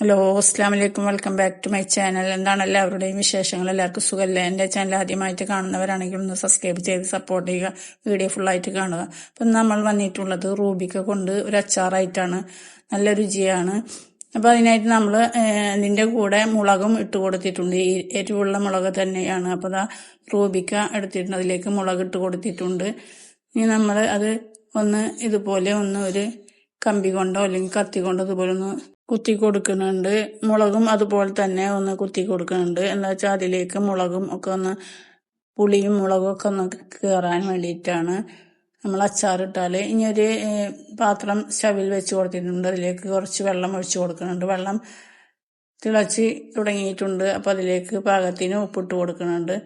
Hello അസ്സാം വലൈക്കും welcome back to my channel. എന്താണ് എല്ലാവരുടെയും വിശേഷങ്ങൾ? എല്ലാവർക്കും സുഖമല്ലേ എന്റെ ചാനൽ ആദ്യമായിട്ട് കാണുന്നവരാണെങ്കിൽ ഒന്ന് സബ്സ്ക്രൈബ് ചെയ്ത് സപ്പോർട്ട് ചെയ്യുക. വീഡിയോ ഫുള്ളായിട്ട് കാണുക. അപ്പം നമ്മൾ വന്നിട്ടുള്ളത് റൂബിക്ക കൊണ്ട് ഒരു അച്ചാറായിട്ടാണ്. നല്ല രുചിയാണ്. അപ്പോൾ അതിനായിട്ട് നമ്മൾ ഇതിന്റെ കൂടെ മുളകും ഇട്ട് കൊടുത്തിട്ടുണ്ട്. ഈ എരിവുള്ള മുളക് തന്നെയാണ്. അപ്പോൾ അതാ റൂബിക്ക എടുത്തിട്ടുണ്ട്. അതിലേക്ക് മുളക് ഇട്ട് കൊടുത്തിട്ടുണ്ട്. ഇനി നമ്മൾ അത് ഒന്ന് ഇതുപോലെ ഒന്ന് ഒരു കമ്പി കൊണ്ടോ അല്ലെങ്കിൽ കത്തി കൊണ്ടോ ഇതുപോലെ ഒന്ന് കുത്തി കൊടുക്കുന്നുണ്ട്. മുളകും അതുപോലെ തന്നെ ഒന്ന് കുത്തി കൊടുക്കുന്നുണ്ട്. എന്താ വെച്ചാൽ അതിലേക്ക് മുളകും ഒക്കെ ഒന്ന് പുളിയും മുളകും ഒക്കെ ഒന്ന് കയറാൻ വേണ്ടിയിട്ടാണ്. നമ്മൾ അച്ചാറിട്ടാൽ ഇനി ഒരു പാത്രം സ്റ്റവിൽ വെച്ച് കൊടുത്തിട്ടുണ്ട്. അതിലേക്ക് കുറച്ച് വെള്ളം ഒഴിച്ച് കൊടുക്കുന്നുണ്ട്. വെള്ളം തിളച്ച് തുടങ്ങിയിട്ടുണ്ട്. അപ്പോൾ അതിലേക്ക് പാകത്തിന് ഉപ്പിട്ട് കൊടുക്കുന്നുണ്ട്.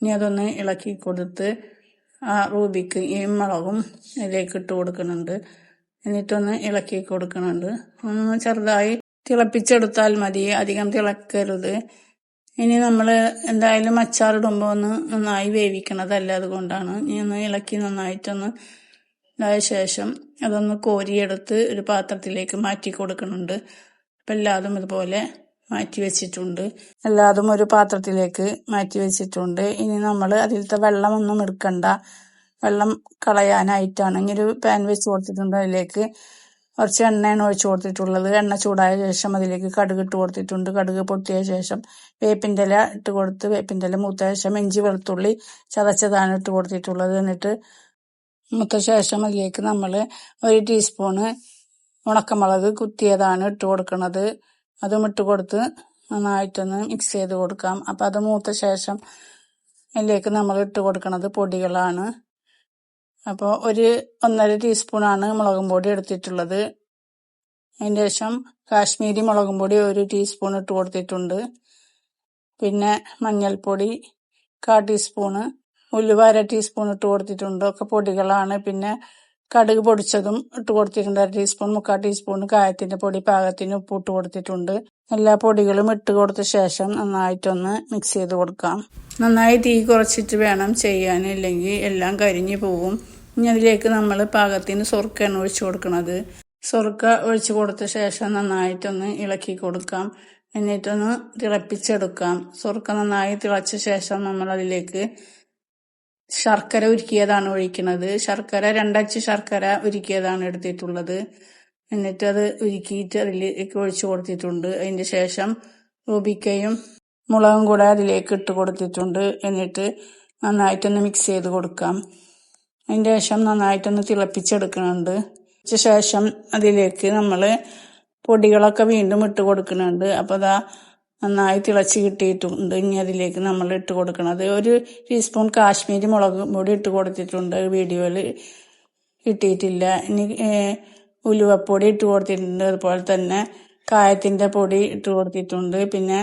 ഇനി അതൊന്ന് ഇളക്കി കൊടുത്ത് ആ റൂബിക്ക് ഈ മുളകും അതിലേക്ക് ഇട്ട് കൊടുക്കുന്നുണ്ട്. എന്നിട്ടൊന്ന് ഇളക്കി കൊടുക്കുന്നുണ്ട് ഒന്ന് ചെറുതായി തിളപ്പിച്ചെടുത്താൽ മതി. അധികം തിളക്കരുത്. ഇനി നമ്മൾ എന്തായാലും അച്ചാറിടുമ്പോൾ ഒന്ന് നന്നായി വേവിക്കണതല്ല അതുകൊണ്ടാണ്. ഇനി ഒന്ന് ഇളക്കി നന്നായിട്ടൊന്ന് ഇതായ ശേഷം അതൊന്ന് കോരിയെടുത്ത് ഒരു പാത്രത്തിലേക്ക് മാറ്റി കൊടുക്കുന്നുണ്ട് അപ്പം എല്ലാതും ഇതുപോലെ മാറ്റി വെച്ചിട്ടുണ്ട്. എല്ലാതും ഒരു പാത്രത്തിലേക്ക് മാറ്റി വെച്ചിട്ടുണ്ട്. ഇനി നമ്മൾ അതിലത്തെ വെള്ളമൊന്നും എടുക്കണ്ട. വെള്ളം കളയാനായിട്ടാണ്. ഇനി ഒരു പാൻ വെച്ച് കൊടുത്തിട്ടുണ്ട് അതിലേക്ക്. കുറച്ച് എണ്ണയാണ് ഒഴിച്ച് കൊടുത്തിട്ടുള്ളത്. എണ്ണ ചൂടായ ശേഷം അതിലേക്ക് കടുക് ഇട്ട് കൊടുത്തിട്ടുണ്ട്. കടുക് പൊട്ടിയ ശേഷം വേപ്പിന്റെ ഇല ഇട്ട് കൊടുത്ത് വേപ്പിന്റെ ഇല മൂത്ത ശേഷം ഇഞ്ചി വെളുത്തുള്ളി ചതച്ചതാണ് ഇട്ട് കൊടുത്തിട്ടുള്ളത്. എന്നിട്ട് മൂത്ത ശേഷം അതിലേക്ക് നമ്മൾ ഒരു ടീസ്പൂണ് ഉണക്കമുളക് കുത്തിയതാണ് ഇട്ട് കൊടുക്കുന്നത് അതും ഇട്ട് കൊടുത്ത് നന്നായിട്ടൊന്ന് മിക്സ് ചെയ്ത് കൊടുക്കാം. അപ്പം അത് മൂത്ത ശേഷം അതിലേക്ക് നമ്മൾ ഇട്ട് കൊടുക്കുന്നത് പൊടികളാണ്. അപ്പോൾ ഒരു ഒന്നര ടീസ്പൂണാണ് മുളകും പൊടി എടുത്തിട്ടുള്ളത്. അതിന്റെ ശേഷം കാശ്മീരി മുളകും പൊടി ഒരു ടീസ്പൂൺ ഇട്ട് കൊടുത്തിട്ടുണ്ട്. പിന്നെ മഞ്ഞൾപ്പൊടി കാ ടീസ്പൂണ് ഉലുവ അര ടീസ്പൂൺ ഇട്ട് കൊടുത്തിട്ടുണ്ട്. ഒക്കെ പൊടികളാണ്. പിന്നെ കടുക് പൊടിച്ചതും ഇട്ട് കൊടുത്തിട്ടുണ്ട്. അര ടീസ്പൂൺ മുക്കാൽ ടീസ്പൂൺ കായത്തിന്റെ പൊടി പാകത്തിന് ഉപ്പ് ഇട്ട് കൊടുത്തിട്ടുണ്ട്. എല്ലാ പൊടികളും ഇട്ട് കൊടുത്ത ശേഷം നന്നായിട്ടൊന്ന് മിക്സ് ചെയ്ത് കൊടുക്കാം. നന്നായി തീ കുറച്ചിട്ട് വേണം ചെയ്യാൻ. ഇല്ലെങ്കിൽ എല്ലാം കരിഞ്ഞു പോകും ഇനി അതിലേക്ക് നമ്മൾ പാകത്തിന് സ്വർക്കയാണ് ഒഴിച്ചു കൊടുക്കുന്നത് സ്വർക്ക ഒഴിച്ചു കൊടുത്ത ശേഷം നന്നായിട്ടൊന്ന് ഇളക്കി കൊടുക്കാം. എന്നിട്ടൊന്ന് തിളപ്പിച്ചെടുക്കാം. സ്വർക്ക നന്നായി തിളച്ച ശേഷം നമ്മൾ അതിലേക്ക് ശർക്കര ഉരുക്കിയതാണ് ഒഴിക്കുന്നത് ശർക്കര രണ്ടച്ച് ശർക്കര ഉരുക്കിയതാണ് എടുത്തിട്ടുള്ളത്. എന്നിട്ട് അത് ഉരുക്കിയിട്ട് അതിലേക്ക് ഒഴിച്ചു കൊടുത്തിട്ടുണ്ട്. അതിന്റെ ശേഷം റൂബിക്കയും മുളകും കൂടെ അതിലേക്ക് ഇട്ട് കൊടുത്തിട്ടുണ്ട്. എന്നിട്ട് നന്നായിട്ടൊന്ന് മിക്സ് ചെയ്ത് കൊടുക്കാം. അതിന്റെ ശേഷം നന്നായിട്ടൊന്ന് തിളപ്പിച്ചെടുക്കുന്നുണ്ട്. ശേഷം അതിലേക്ക് നമ്മൾ പൊടികളൊക്കെ വീണ്ടും ഇട്ട് കൊടുക്കുന്നുണ്ട്. അപ്പോൾ അതാ നന്നായി തിളച്ച് കിട്ടിയിട്ടുണ്ട്. ഇനി അതിലേക്ക് നമ്മൾ ഇട്ട് കൊടുക്കുന്നത് ഒരു ടീസ്പൂൺ കാശ്മീരി മുളക് പൊടി ഇട്ട് കൊടുത്തിട്ടുണ്ട്. വീഡിയോയിൽ കിട്ടിയിട്ടില്ല. ഇനി ഉലുവപ്പൊടി ഇട്ട് കൊടുത്തിട്ടുണ്ട്. അതുപോലെ തന്നെ കായത്തിന്റെ പൊടി ഇട്ട് കൊടുത്തിട്ടുണ്ട്. പിന്നെ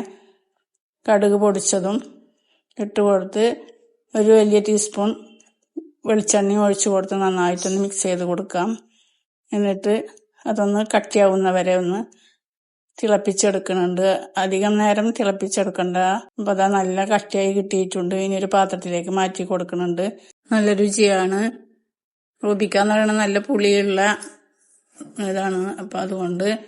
കടുക് പൊടിച്ചതും ഇട്ട് കൊടുത്ത് ഒരു വലിയ ടീസ്പൂൺ വെളിച്ചെണ്ണ ഒഴിച്ചു കൊടുത്ത് നന്നായിട്ടൊന്ന് മിക്സ് ചെയ്ത് കൊടുക്കാം. എന്നിട്ട് അതൊന്ന് കട്ടിയാവുന്ന വരെ ഒന്ന് തിളപ്പിച്ചെടുക്കുന്നുണ്ട്. അധികം നേരം തിളപ്പിച്ചെടുക്കണ്ട. അപ്പോൾ അതാ നല്ല കട്ടിയായി കിട്ടിയിട്ടുണ്ട്. ഇനി ഒരു പാത്രത്തിലേക്ക് മാറ്റി കൊടുക്കുന്നുണ്ട്. നല്ല രുചിയാണ്. റൂപിക്കാന്ന് പറയുന്നത് നല്ല പുളിയുള്ള ഇതാണ്. അപ്പം അതുകൊണ്ട്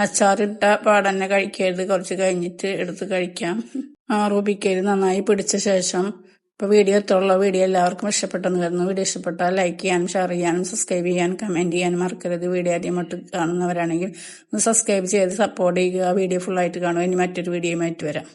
അച്ചാറിട്ട പാടന്നെ കഴിക്കരുത്. കുറച്ച് കഴിഞ്ഞിട്ട് എടുത്ത് കഴിക്കാം. ആ റൂബിക്കയിൽ നന്നായി പിടിച്ച ശേഷം അപ്പോൾ വീഡിയോ എത്തുള്ള വീഡിയോ എല്ലാവർക്കും ഇഷ്ടപ്പെട്ടെന്ന് കരുതുന്നു. വീഡിയോ ഇഷ്ടപ്പെട്ടാൽ ലൈക്ക് ചെയ്യാനും ഷെയർ ചെയ്യാനും സബ്സ്ക്രൈബ് ചെയ്യാനും കമന്റ് ചെയ്യാനും മറക്കരുത്. വീഡിയോ ആദ്യമായിട്ട് കാണുന്നവരാണെങ്കിൽ ഒന്ന് സബ്സ്ക്രൈബ് ചെയ്ത് സപ്പോർട്ട് ചെയ്യുക. വീഡിയോ ഫുള്ളായിട്ട് കാണുക. ഇനി മറ്റൊരു വീഡിയോയുമായിട്ട് വരാം.